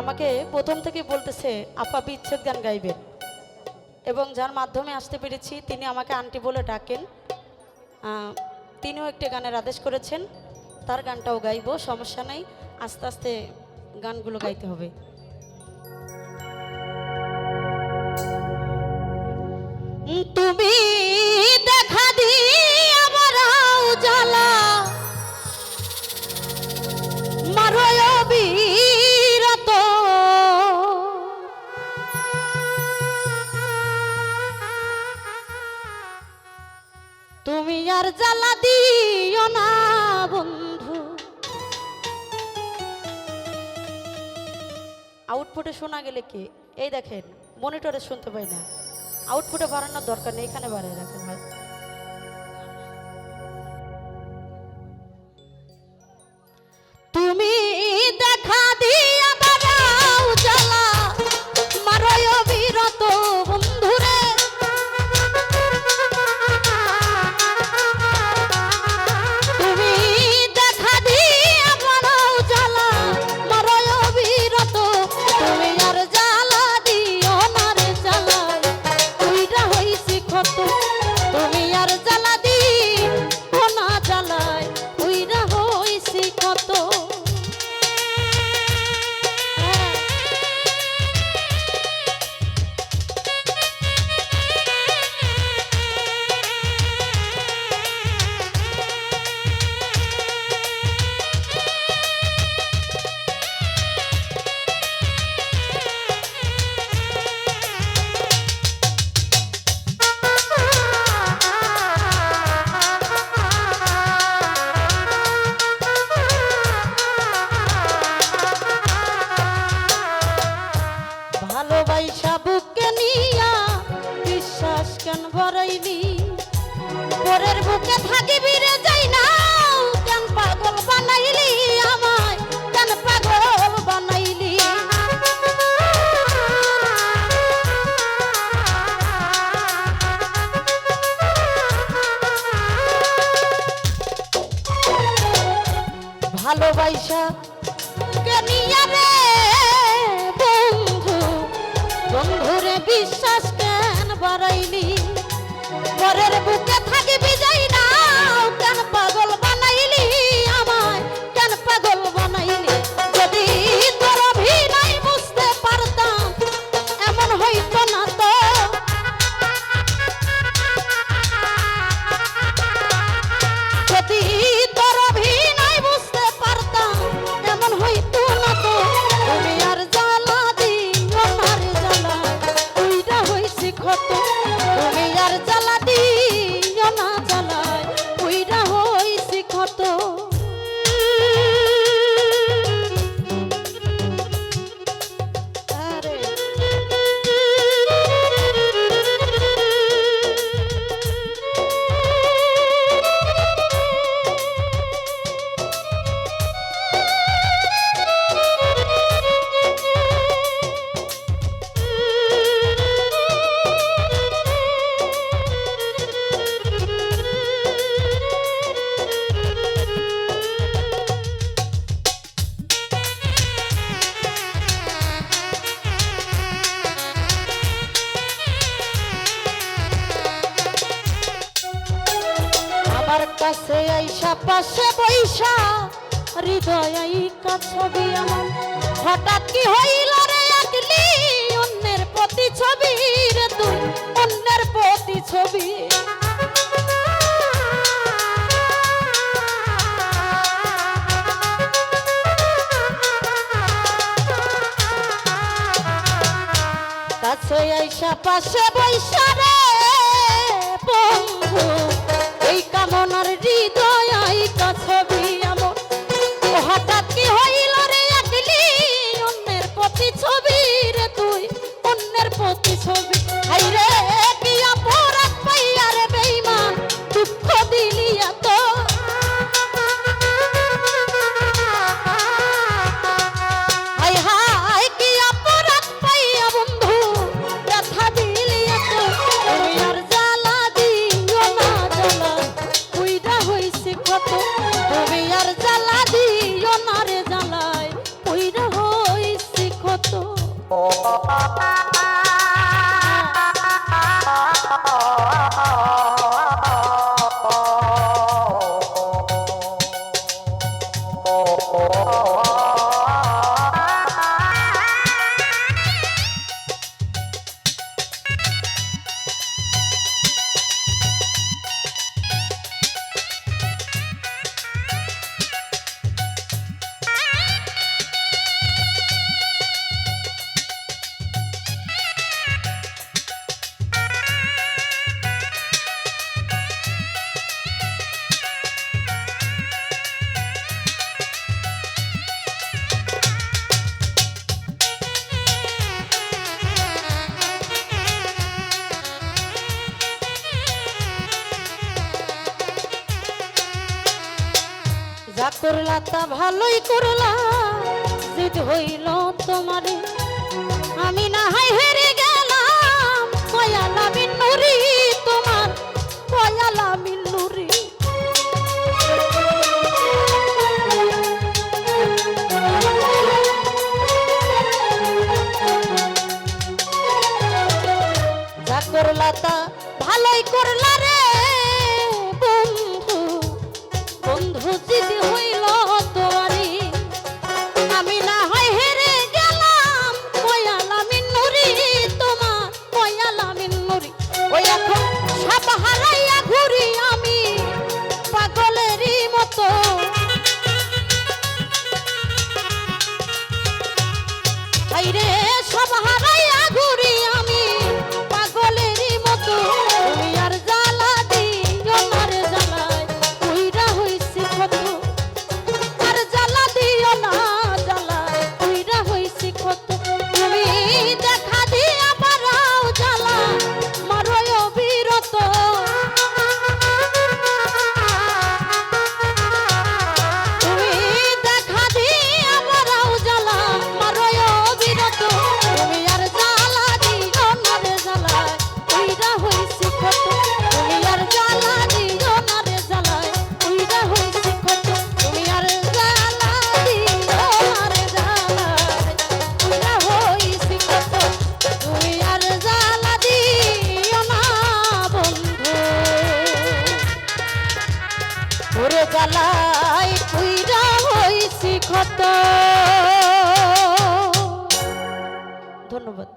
আমাকে প্রথম থেকে বলতেছে, আপা, বিচ্ছেদ গান গাইবেন। এবং যার মাধ্যমে আসতে পেরেছি, তিনি আমাকে আন্টি বলে ডাকেন। তিনিও একটি গানের আদেশ করেছেন, তার গানটাও গাইবো, সমস্যা নাই, আস্তে আস্তে গানগুলো গাইতে হবে। তুমি দেখা দিয়ে আমার জ্বালা মারয় আউটপুটে শোনা গেলে কি? এই দেখেন মনিটরে শুনতে পাই না। আউটপুটে বাড়ানোর দরকার নেই, এখানে বাড়িয়ে রাখেন ভালোবাসা। রে বন্ধু? বন্ধুরে বিশ্বাস কেন বাড়াইলি? পরের বুকে কাছে আইসা, পাশে বৈশা হৃদয় আইকা ছবি আমার হঠাৎ কি হইল রে আগলি অন্যের প্রতি ছবি রে তুই, অন্যের প্রতি ছবি। কাছে আইসা, পাশে বৈশা রে এই কামনার হৃদয় Oh. যা করলা তা ভালোই করলা। জিদ হইল তোমারে। আমি না হাই হেরে জ্বালায় পুইরা হইছি ক্ষত। ধন্যবাদ।